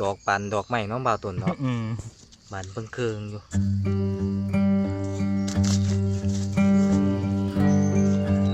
ดอกปันดอกไม้เน้องบ่าวต้นเนาะอืมบานเพิ่งเคืองอยู่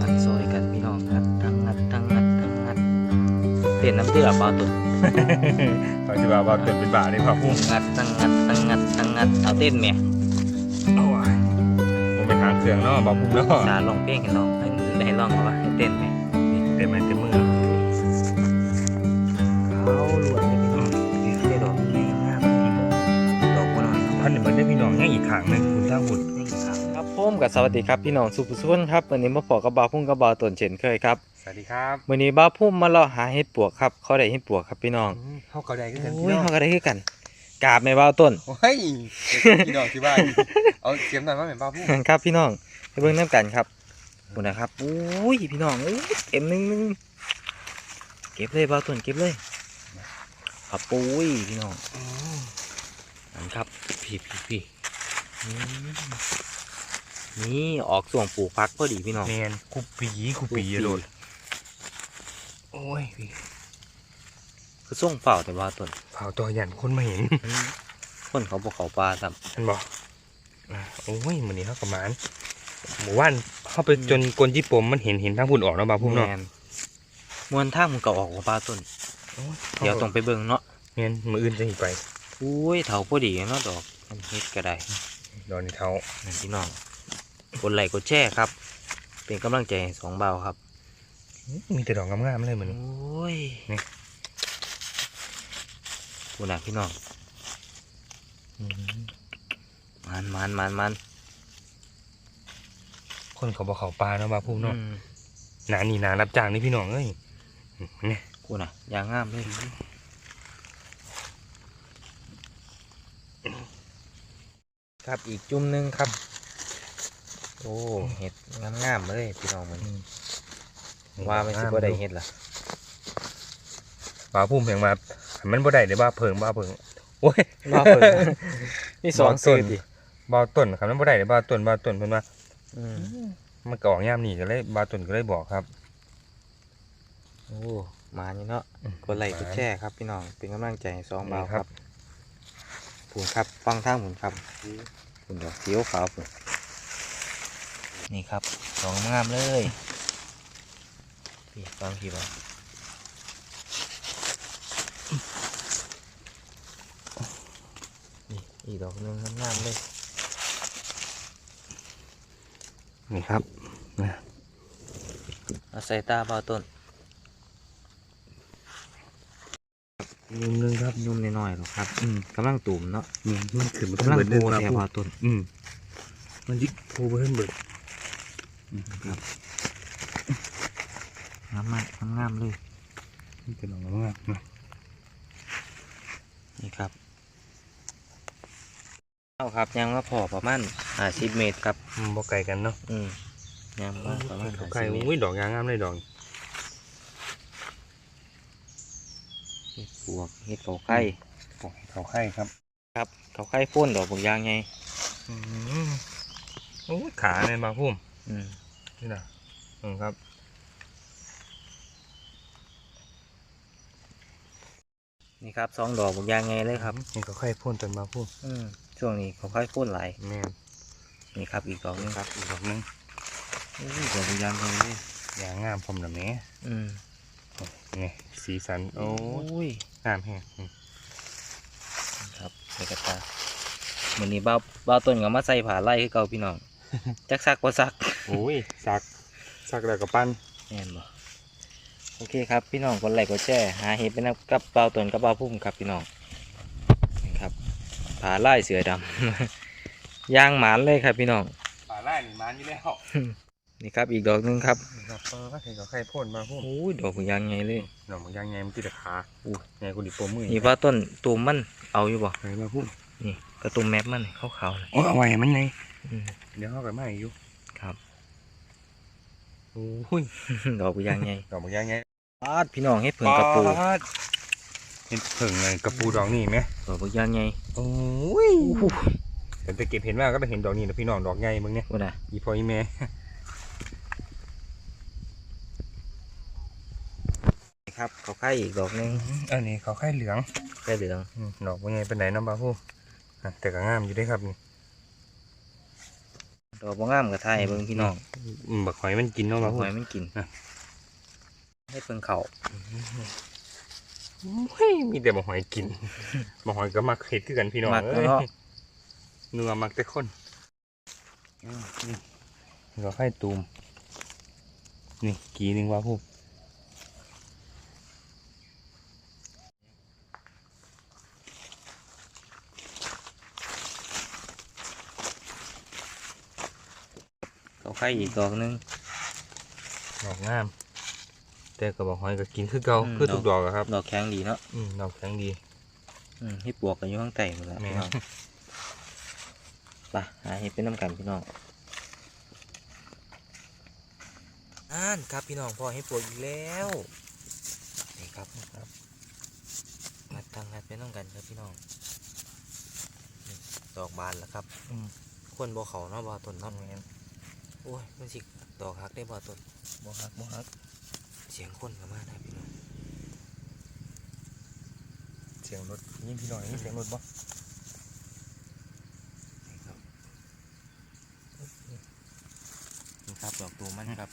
งัดซอยกันพี่น้องงัดทั้งงัดทั้งงัดทั้งงัดเต้นน้ำเดือดบ่าวต้นตอนที่ว่าว่าเป็นเป็นบาเลยครับพุ่มงัดทั้งงัดทั้งงัดทั้งงัดเอาเต้นแหม่เอาไว้ผมเป็นทางเครื่องเนาะบ่าวพุ่มเนาะสาลองเพลงให้ลองให้มือให้ลองเอาว่าให้เต้นแหม่เต็มไม้เต็มมือ มันได้พี่น้องง่ายอีกขางหนึ่งคุณท่าหุ่นครับผมกับสวัสดีครับพี่น้องสุภสุนครับวันนี้มาพอกับบ่าวพุ่งกับบ่าวต้นเช่นเคยครับสวัสดีครับวันนี้บ่าวพุ่มมาเลาะหาเห็ดปวกครับเขาได้เห็ดปวกครับพี่น้องเข้าเขาได้ก็เห็นโอ้พี่ยน้องเขาก็ได้คือกันกราบในบ่าวต้นโอ้ยพี่น้องที่บ้านเอาเสียมหน่อยว่าเป็นบ้าพุ่มครับพี่น้องไปเบิ่งน้ำกันครับบุญนะครับโอ้ยพี่น้องโอ้ยเต็มหนึงหนึงเก็บเลยบ่าวต้นเก็บเลยครับปุ้ยพี่น้องนั่นครับพี่พี่พี่อืม นี่ออกส่วงปลูกพักพอดีพี่น้องแมนคุปปีคุปปีอย่าโดนโอ้ยพี่คือส่งเปล่าแต่ว่าต้นเผาตัวหยันคนมาเห็นคนเขาบอกเขาปลาซ้ท่านบอกอะโอ้ยมันนี้เขากระมานหมู่บ้านเข้าไปจนกลญี่ปุ่มมันเห็นเห็นทางพุ่นออกแล้วบ้าพุ่มเนาะแม่นมวนท่างมันก็ออกของปลาต้นเดี๋ยวต้องไปเบิ่งเนาะแมนมืออื่นจะหนีไปอุ้ยเถาพอดีเนาะดอกมันเฮ็ดก็ได้ ดอนนี่เท้านั่นพี่น้องกดไลค์กดแชร์ครับ เป็นกำลังใจให้สองเบาครับ มีแต่ดอกงามๆเลยมันโอ้ยนี่กูน่ะพี่น้องมันมันมันมันคนเขาบอกเขาปลาเนาะบ้าพุ่มเนาะอืมหนานี่หนารับจ้างนี่พี่น้องเอ้ยเนี่ยกูน่ะยางงามเลย ครับอีกจุ่มหนึงครับ โอ้เห็ดงามๆเลยพี่น้องมันว่าไม่ใช่บ่ได้เฮ็ดล่ะบ้าพุ่มเพียงมามันบ่ได้เดี๋ยวบ้าเพิงบ้าเพิงโอ้ยว่าเพิ่นมีสองบ่ต้สื่นอดิบ้าต้นครับมันบ่ได้เดี๋ยวบ้าต้นบ้าต้นเพิ่นว่าอืมมันก็ออกยามนี่ก็เลยบ้าต้นก็เลยบอกครับโอ้มานี่เนาะกดไลค์กดแชร์ครับพี่น้องเป็นกำลังใจให้สองเบาครับผุนครับฟังทางผุนครับ ผุนดอกเขียวขาวผุนนี่ครับสองงามเลยพี่ฟังพี่บ่านี่อีกดอกหนึงงามๆเลย นี่ครับนะเอาใส่ตาเบาต้น มุมนึงครับนุ่มน้อยๆหรอกครับ อืมกำลังตุ่มเนาะนี่มันขึ้นมันกำลังเบิดโตเลยแต่ครับเบาต้นอืมมันยิกโผล่ไปขึ้นเบิดงามมากงามๆเลยนี่เป็นดอกงามๆนะนี่ครับเอาครับยังว่าพอประมาณห้าสิบเมตรครับอืมบ่ไกลกันเนาะอืมยังว่าประมาณเขาห้าไกลสิบเมตรอุ้ยดอกยางงามเลยดอก เห็ดปวกเห็ดเขาไข่เขาไข่ครับ ครับเขาไข่พ่นดอกบางอย่างไงอืมโอ้ยขาเนี่ยมาพุ่มอืมนี่นะอืมครับนี่ครับสองดอกบางอย่างไงเลยครับนี่เขาไข่พ่นจนมาพุ่มอืมช่วงนี้เขาไข่พ่นหลายแม่นนี่ครับอีกดอกหนึงครับ อีกดอกหนึงอุ้ยดอกบางอย่างไงเลยยางงามพร้อมนะแม่อืม นี่สีสัน โอ้โอ้ยยงามแฮงอืมครับใส่กระตาเหมือนนี้บ้าวบ้าวต้นก็มาใส่ผ้าไล่ให้เก่าพี่น้องจักซักว่าซักโอ้ยสักสักแล้วก็ปั้นแน่นบ่โอเคครับพี่น้องกดไลค์กดแชร์หาเห็ดเป็นกับเปล่าตนกับเปล่าพุ่มครับพี่น้องนี่ครับผาไล่เสือดำยางหมานเลยครับพี่น้องป่าไร่นี่มันอยู่แล้ว นี่ครับอีกดอกหนึงครับนี่ครับเออก็เห็นเขาไข่พ่นมาพุ่มโอ้ยดอกมันยางไงเลยดอกมันยางไงมันติดแต่ขาอู้ไงกูดิโปรมือนี่ว่าต้นตูมมันเอาอยู่บ่ไงมาพุ่มนี่กระตุมแมปมันขาวๆเลยโอ้เอาไว้ให้มันไงอืมเดี๋ยวเขาไปมาอยู่ครับโอ้ยดอกมันยางไงดอกมันยางไงปาดพี่น้องเฮ็ดเผิงกระปูปาดเห็นเผิงไงกระปูดอกนี่ไหมดอกมันยางไงโอ้ยแต่ไปเก็บเห็นว่าก็ไปเห็นดอกนี้นะพี่น้องดอกใหญ่มึงเนี่ยว่าน่ะอีพออีแม่นี่ ครับเขาไข่อีกดอกหนึงอันนี้เขาไข่เหลืองได้เหลืองอืมดอกว่าไงเป็นไหนน้ำบาพูอะแต่ก็งามอยู่เด้ครับนี่ดอกบ่งามกับไทยเบิ่งพี่น้องอืมบักหอยมันกินเนาะบาหพูอยมันกินอะ ให้เพิ่งเข่าเฮ้ยมีแต่บักหอยกิน บักหอยก็มักเห็ดคือกันพี่น้องมักเอ้ยเนาะ เนื้อมักแต่คนเราให้ตูมนี่กีหนึงว่าพู ไข่อีกดอกหนึงดอกงาม แต่กับบักหอยก็กินคือเก่าอืมคือทุกดอกอะครับ ดอกแข็งดีเนาะอืมดอกแข็งดีอืมให้ปวกกันอยู่ข้างใต้หมดแล้วแม่พี่น้องไปหาเห็ดเป็นน้ำกันพี่น้องอ่านครับพี่น้องพอให้ปวกอีกแล้วนี่ครับครับมาตั้งให้เป็นน้ำกันครับพี่น้องนี่ดอกบานแล้วครับอืมคนบ่เขาเนาะบ่ต้นเนาะ โอ้ย มันสิดอกฮักได้บ่ต้นบ่ฮักบ่ฮัก เสียงคนก็มาได้พี่น้อง เสียงรถยินพี่น้องยินเสียงรถบ่นี่ครับนี่ครับดอกตูมันครับ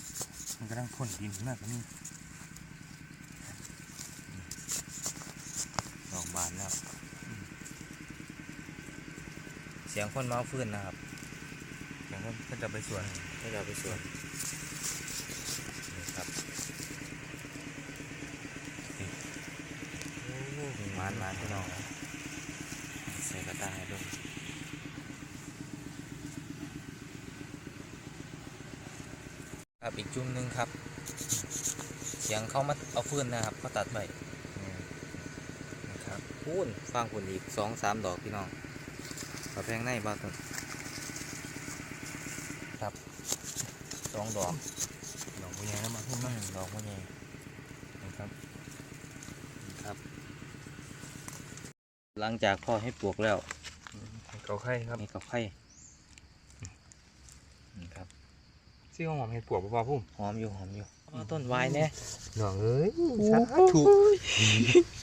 มันกำลังพ่นดินมากกว่านี้ดอกบานแล้ว เสียงคนเมาฟื้นนะครับ เสียงว่าเพิ่นจะไปสวนให้เราไปสวนนี่ครับโอ้มานมานพี่น้องใส่กระต่ายด้วยครับอีกจุ่มหนึ่งครับเสียงเขามาเอาฟืนนะครับเขาตัดไปนะครับพูนฟังผลอีกสองสามดอกพี่น้องกระแพงในบ้านต้นครับส องดอกดอกบัวใหญ่แล้วมาพุ่มอืมามดอกมันใหญ่นะครับครับ หลังจากพ่อให้ปลวกแล้วเกาไข่ครับนี่กับไข่นี่ครับซี่ของหอมเห็ดปวกบ่พอพุ่มหอมอยู่หอมอยู่เอาต้นวายเนี่ยน้องเอ้ยสาธุ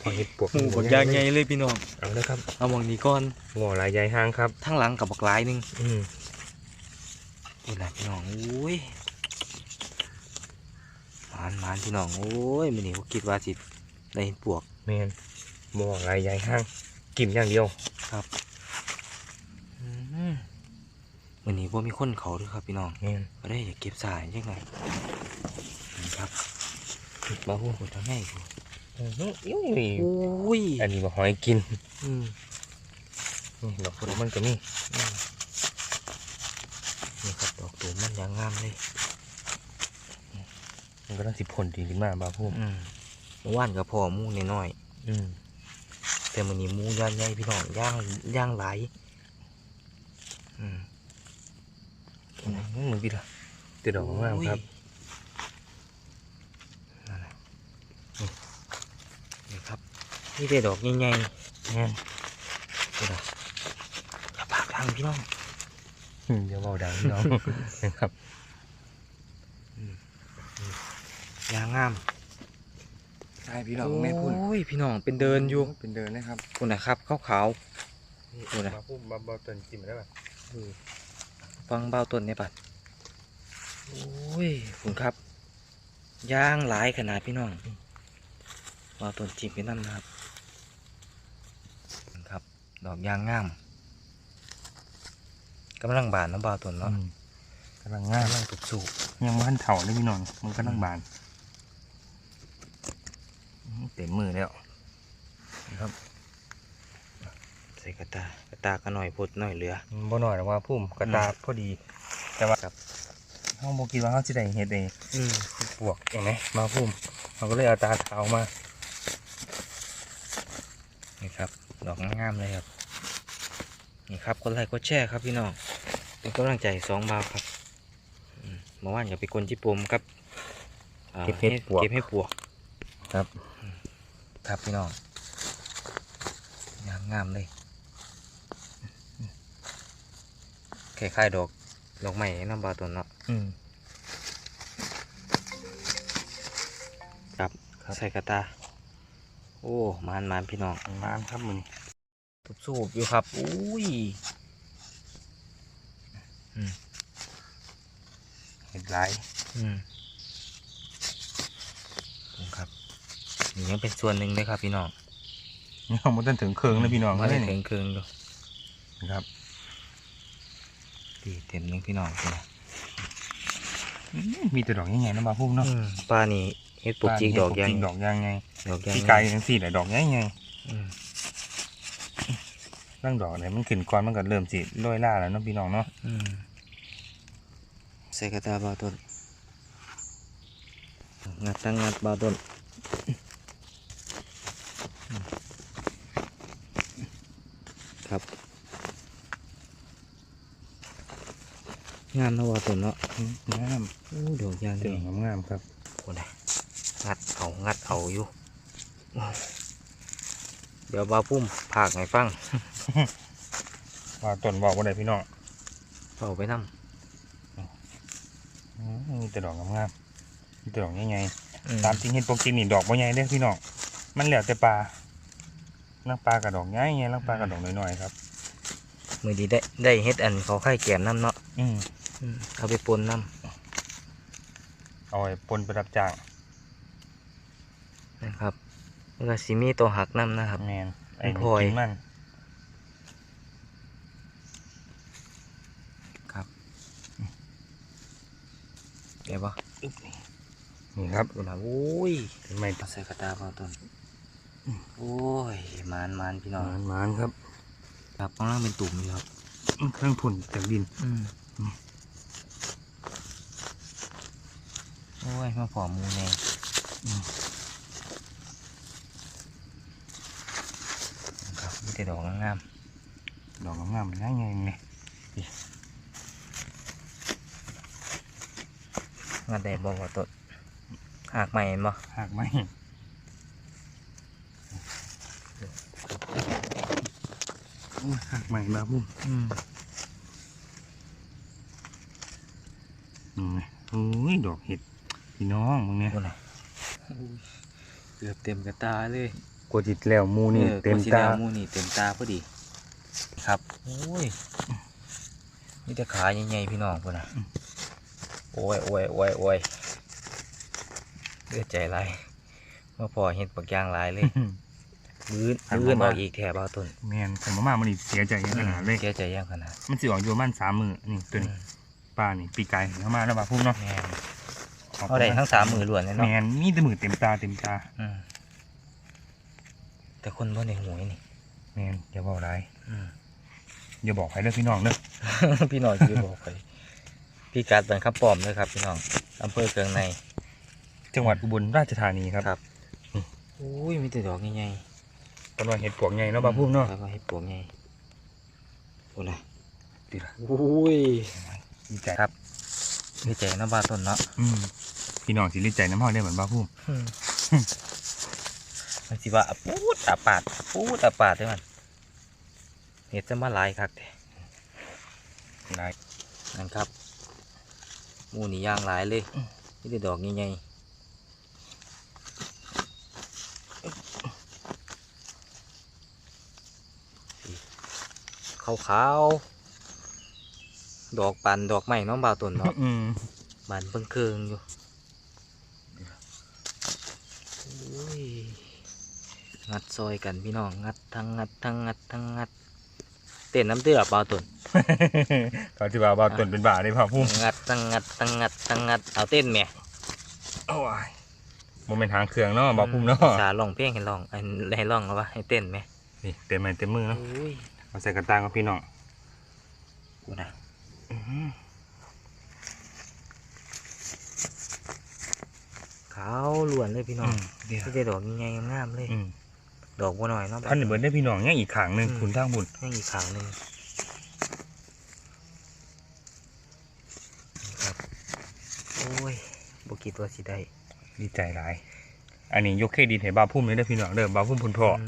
พอเห็ดปวกหมูบักยางใหญ่เลยพี่น้องเอาเลยครับเอาหมองนี้ก่อนงอลายใหญ่ห้างครับทั้งหลังกับบักหลายหนึงอืมนี่แหละพี่น้องอุ้ยห มานหมานพี่น้องโอ้ยมันนี่ผมคิดว่าสิได้เห็นปลวกแมนงอลายใหญ่ห้างกินอย่างเดียวมันนี้ว่ามีคนเขาด้วยครับพี่น้องแมนก็ได้อยากเก็บสายยังไงนี่ครับมาพุ่มโอ้ทั้งง่ายอยู่อุ้ยอุ้ยอันนี้มาหอยกินอืมนี่ดอกผลมันก็มีนี่ครับดอกตูมมันยางงามเลย มันก็ต้องสิผลดีขึ้นมาบ้าพุ่มอืมเมื่อวานกับพ่อหมูน้อยอืมๆแต่มันนี้หมูย่างใหญ่พี่น้องย่างย่างหลายอืมมึงดีละติดดอกงามครับ นั่นแหละนี่นี่ครับนี่ได้ดอกใหญ่แม่นๆนี่ละกระปากทางพี่น้อง อืมอย่าเบาดังพี่น้อง นะครับ ยางงามใช่พี่น้องไม่พูดโอ้ยพี่น้องเป็นเดินอยู่เป็นเดินนะครับคุณนะครับขาวขาวพูดนะมาพูดมาเบาต้นจิ้มได้ป่ะๆฟังเบาต้นเนี่ยปัดโอ้ยคุณครับย่างหลายขนาดพี่น้องเบาต้นจิบไปนั่นนะครับคุณครับ ดอกยางงามกำลังบานเน้ำเบาต้นเนาะกำลังง่ายกำลังตุกสูบยังมันเถาเลยพี่น้องมันกำลังบานอื้อ เต็มมือแล้วนะครับใส่กระตากระตาก็หน่อยพดหน่อยเหลือบ่หน่อยหรอกว่าพุ่มกระตาพอดีแต่ว่าครับเฮาบ่คิดว่าเฮาสิได้เฮ็ดเองอืมปวกเห็นไหมมาพุ่มเราก็เลยเอาตาเท้ามานี่ครับดอกงามๆเลยครับนี่ครับกดไลค์กดแชร์ครับพี่น้องเป็นกำลังใจสองบาวครับอืมเมื่อวานอย่าไปกลนจิปมครับอ่าเก็บเห็ดปวกเก็บให้ปวก ครับ ครับพี่น้องงามงามเลยคล้ายๆดอกดอกไม้น้ำบาตัวเนาะอืมครับครับใส่กระตา โอ้มานมานพี่น้องมาครับมือนี้ทุบสูบอยู่ครับ อุ้ยเห็ดหลายอืมครับนี่ ยังเป็นส่วนหนึ่งเลยครับพี่น้องนี่เอามาจนถึงเครื่องเลยพี่น้องมาเลได้ยถึนี่งครึ่งอยู่ครับดีเต็มหนึงพี่น้องพี่น้องอื้อมีแต่ดอกใหญ่ๆนะบาพุ่มเนาะอืมปลานี่เฮ็ดปลูกจิกดอกยางปลูดอกยางไงดอกยางพี่กายทั้งสี่แหละดอกใหญ่ไงอืมร่างดอกเนี่ยมันขึ้นก่อนมันก็เริ่มสิโรยล่าแล้วเนาะพี่น้องเนาะอืมใส่กระตาบาวต้นงัดตั้งงัดบาวต้นอืม ครับ งามนะบาวต้นเนาะงามโอ้ดอกยางเจ๋นี่งงามๆครับโอ้นะงัดเอางัดเอาอยู่โอ้เดี๋ยวบาวพุ่มผากให้ฟังว่าต้นบอกว่าได้พี่น้องเอาไปนำอื้อมีแต่ดอกงามๆมีแต่ดอกใหญ่ๆอืมตามจริงเห็ดปกตินี่ดอกบ่ใหญ่เด้อพี่น้องมันแล้วแต่ปลา ลังปลากับดอกใหญ่ไงลังปลากับดอกน้อยๆครับ มือดีได้ได้เฮ็ดอันเขาไข่แกมน้ำเนาะอืมอืมเอาไปปนน้เอาไว้ปนไปรับจ้างำนะครับแล้วก็ซิมีตัวหักน้ำนะครับแมนไอ้พลอยกินมันเดี๋ยวปะนี่ครับดูนะโอ้ยเป็นไม้มาใส่กระตาเปล่าต้น โอ้ยมานมานพี่น้องมานมานครับ ครับข้างล่างเป็นตุ่มอยู่ครับเครื่องพุ่นจากดินอืมโอ้ยมาผอมมูแน่นะครับมีแต่ดอกงามดอกงามๆง่ายไงไงๆงานแดดบอกว่าต้นหักใหม่เห็นบ่หากไม้ โอ้ยหากไม้มาพุ่มอืมอืมโอ้ยดอกเห็ดพี่น้องมึงเนี่ยดูนะเกือบเต็มกระตาเลยกดจิตแล้วหมูนี่ออเต็มกดสีตาแดงมูนี่เต็มตาพอดี ครับโอ้ยมีแต่ขาใหญ่ๆพี่น้องพุ่นนะโอ้ยโอ้ยโอ้ยโอ้ยเลือดใจไหลายมาพอเห็ดปักยางหลายเลย มือหันมือมาออกอีกแถบเอาต้นแมนผมมามันนี่เสียใจอย่างขนาดเลยแกใจย่างขนาดมันสิออกอยู่ประมันสามมือนี่ตัวนี้ปลานี่ปีกไก่เข้ามาแล้วมาพุ่มเนาะแม่นเอาได้ทั้งสามมือล้วนเลยแมเนาะนมีแต่มือเต็มตาเต็มตาอืมแต่คนบ่ในหวยนี่แมนอย่าบอกอะไรอืมอย่าบอกใครเด้อพี่น้องเด้อพี่น้องคือบอกไปพี่กัดเป็นข้าปลอมเลยครับพี่น้องอำเภอเกืองใน จังหวัดอุบลราชธานีครับครับอุ้ยมีแต่ดอกใหญ่ ตอนวันเห็ดปวกใหญ่ๆเนาะบาพุ่มเนาะแล้วก็ให้ปลวกใหญ่โอ้ยดีละอุ้ยดีใจครับดีใจนะบาต้นเนาะอืมพี่น้องสิริใจน้ำเฮาได้เหมือนบาพุ่มมันสิว่าปูดอาปาดปูดอาปาดได้มันเห็ดจะมาหลายคักแท้นายนั่นครับหมูนี่ย่างหลายเลยมีแต่ดอกใหญ่ๆ ขาวๆ ดอกปันดอกไม้เน้องบ่าวต้นเนาะอืมบานเพิ่งเคืองอยู่อุ้ยงัดซอยกันพี่น้องงัดทั้งงัดทั้งงัดทั้งงัด เต้นน้ำเตื้อเปล่าตุนเขาสิว่าบาต้นเป็นบาได้บาพุ่มงัดทั้งงัดทั้งงัดทั้งงัดเอาเต้นแหม่โอ้ยโมเมนต์หางเครื่องเนาะบาพุ่มเนาะสาลองเพลงให้ลองให้ให้ลองแล้ววะให้เต้นไหมนี่เต็มไม้เต็มมือเนาะ อุ้ยเอาใส่กระตางกับพี่น้องกูนะอื้อหือขาวล้วนเลยพี่น้องอืมเดี๋ยวที่ได้ดอกใหญ่ๆงามๆเลยอืมดอกบัวหน่อยเนาะพันเบิร์ดได้พี่น้องยังอีกขางหนึ่งอืมคุณทางบุญยังอีกขาวหนึ่งครับโอ้ยบกิดว่าสิได้ดีใจหลาย อันนี้ยกเครดิตให้บาพุ่มเลยเด้อพี่น้องเด้อบาพุ่มพุนพ่อม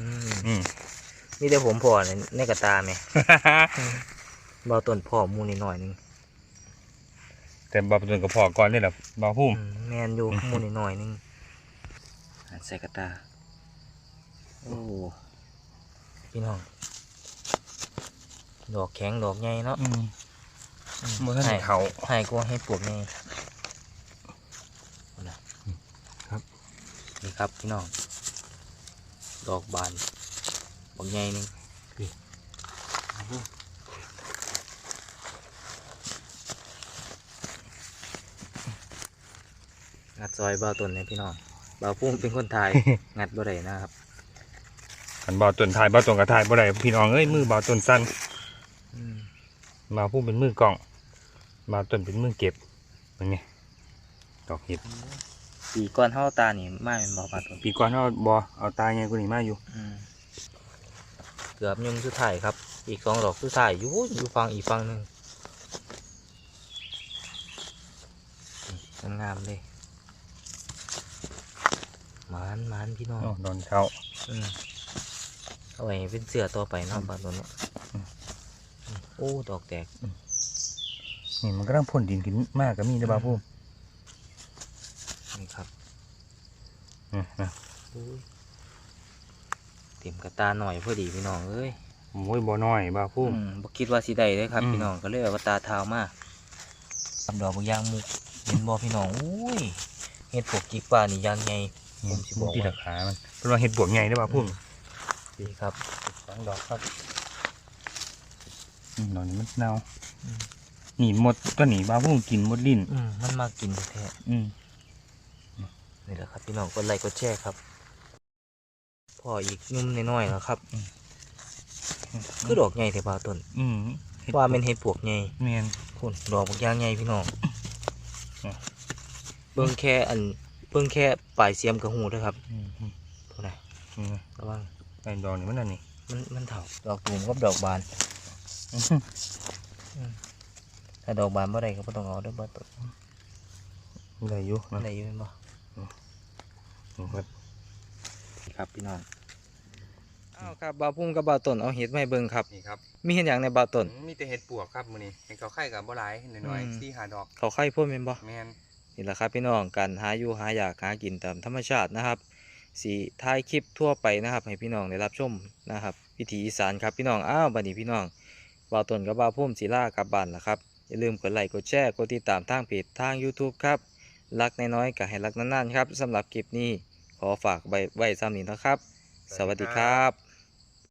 อืม มีแต่ผมพอในในกระตาไหมบาต้นพ่อหมูนิดหน่อยหนึงแต่บาพุ่มกับพ่อก่อนนี่แหละบาพุ่มอืมแมนอยู่หมูนิดหน่อยหนึงใส่กระตาโอ้พี่น้องดอกแข็งดอกใหญ่เนาะอืมอืมบ่ทันได้ให้เขาให้กลัวให้ปวกนี่นะครับนี่ครับพี่น้อง ดอกบาน ดอกใหญ่หนึงงัดซอยเบาต้นเลยพี่น้องเบาพุ่มเป็นคนไทย งัดบ่ได้นะครับขันบ่าวต้นถ่ายบ่าวต้นก็ถ่ายบ่ได้พี่น้องเอ้ยมือบ่าวต้นสั้นอืมบ่าวผู้เป็นมือกล่องบ่าวต้นเป็นมือเก็บเป็นไงดอกเห็ดปีก้อนเท่าตานี่มาเป็นบ่อปลาต้นปีก่อนเอาบ่เอาตายไงกูนี่มาอยู่อืม เกือบยุงสุดท้ายครับ อีกสองดอกสุดท้ายอยู่อยู่ฟังอีกฟังหนึ่งงามๆเลยหมานหมานพี่น้องอ้าวดอนเช้าอืมเอาไว้เป็นเสือต่อไปเนาะปลาต้นเนาะอืมอืมโอ้ ดอกแตก นี่มันก็ต้องพ่นดินขึ้นมากก็มีนะบ่าวผู้นี่ครับอืมนะอุ้ย เต็มกระตาหน่อยพอดีพี่น้องเอ้ยโอ้ยบ่น้อยบ่าวผู้อืมบ่คิดว่าสิได้เลยครับอืมพี่น้องก็เลยเอาตาเท้ามาทำดอกบางยางมุกเห็นบ่พี่น้องอุ้ยเห็ดปวกจิกป่านี่ยางไงผมสิบอกว่าที่ราคามันเป็นว่าเห็ดบวกใหญ่ได้อบ่าวผู้ดีครับสองดอกครับอืมดอกนี้มันเน่าอืมนี่หมดตัวนี้บ่าวผู้กินหมดลิ้นอืมมันมากินแท้อืมๆนี่แหละครับพี่น้องกดไลค์กดแชร์ครับ พออีกยุ่มน้อยๆแล้วครับ คือดอกใหญ่แต่บาต้นอืมว่าเป็นเห็ดปวกใหญ่แม่นคุณดอกบางยางใหญ่พี่น้องอะเบิ่งแค่อันเบิ่งแค่ปลายเสียมกับหูเด้อครับอืมอืมเท่าไหร่อืมระวังไอ้ดอกนี่มันอันนี้มันมันเถาดอกตูมกับดอกบานถ้าดอกบานเมื่อไรก็บ่ต้องเอาเด้อบ่ต้นได้อยู่นะได้อยู่แม่นบ่ครับ ครับพี่น้องอ้าวครับบ่าวพุ่งกับบ่าวต้นเอาเห็ดมาให้เบิ่งครับ นี่ครับมีเห็ดหยังในบ่าวต้น มีแต่เห็ดปวกครับมื้อนี้เห็ดเขาไข่กับบ่หลายน้อยอืม ๆสี่ห้าดอกเขาไข่พ่นแม่นบ่ แม่นนี่แหละครับพี่น้องการหาอยู่หาอยากหากินตามธรรมชาตินะครับสีท้ายคลิปทั่วไปนะครับ ให้พี่น้องได้รับชมนะครับวิถีอีสานครับพี่น้องอ้าวบัดนี้พี่น้องบ่าวต้นกับบ่าวพุ่มศิลากลับบ้านแล้วครับอย่าลืมกดไลค์กดแชร์กดติดตามทางเพจทาง YouTube ครับรักน้อยๆก็ให้รักนานๆครับสำหรับคลิปนี้ ขอฝากไว้ไว้ซ้ำนี้นะครับ สวัสดีครับ